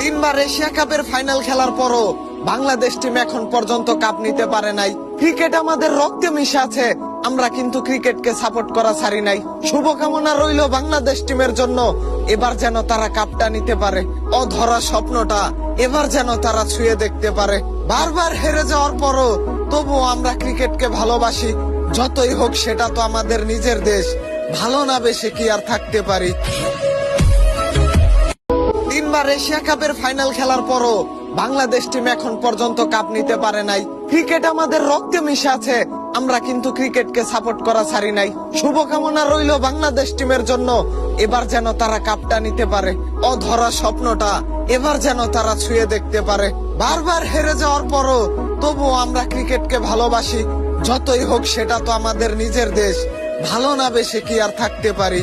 তিনবার এশিয়া কাপের ফাইনাল খেলার পরও বাংলাদেশ টিম এখন পর্যন্ত কাপ নিতে পারে নাই। ক্রিকেট আমাদের রক্তে মিশে আছে, আমরা কিন্তু ক্রিকেটকে সাপোর্ট করা ছাড়ি নাই। শুভকামনা রইল বাংলাদেশ টিমের জন্য, এবার যেন তারা কাপটা নিতে পারে। অধরা স্বপ্নটা এবার যেন তারা ছুঁয়ে দেখতে পারে। বারবার হেরে যাওয়ার পরও তবুও আমরা ক্রিকেটকে ভালোবাসি, যতই হোক সেটা তো আমাদের নিজের দেশ। ভালো না বেশি কি আর থাকতে পারি? তিনবার এশিয়া কাপের ফাইনাল খেলার পরও বাংলাদেশ টিম এখন পর্যন্ত কাপ নিতে পারে নাই। ক্রিকেট আমাদের রক্তে মিশে আছে, আমরা কিন্তু ক্রিকেটকে সাপোর্ট করা ছাড়ি নাই। শুভকামনা রইল বাংলাদেশ টিমের জন্য, এবার যেন তারা কাপটা নিতে পারে। অধরা স্বপ্নটা এবার যেন তারা ছুঁয়ে দেখতে পারে। বারবার হেরে যাওয়ার পরও তবুও আমরা ক্রিকেটকে ভালোবাসি, যতই হোক সেটা তো আমাদের নিজের দেশ। ভালো না বেশি কি আর থাকতে পারি?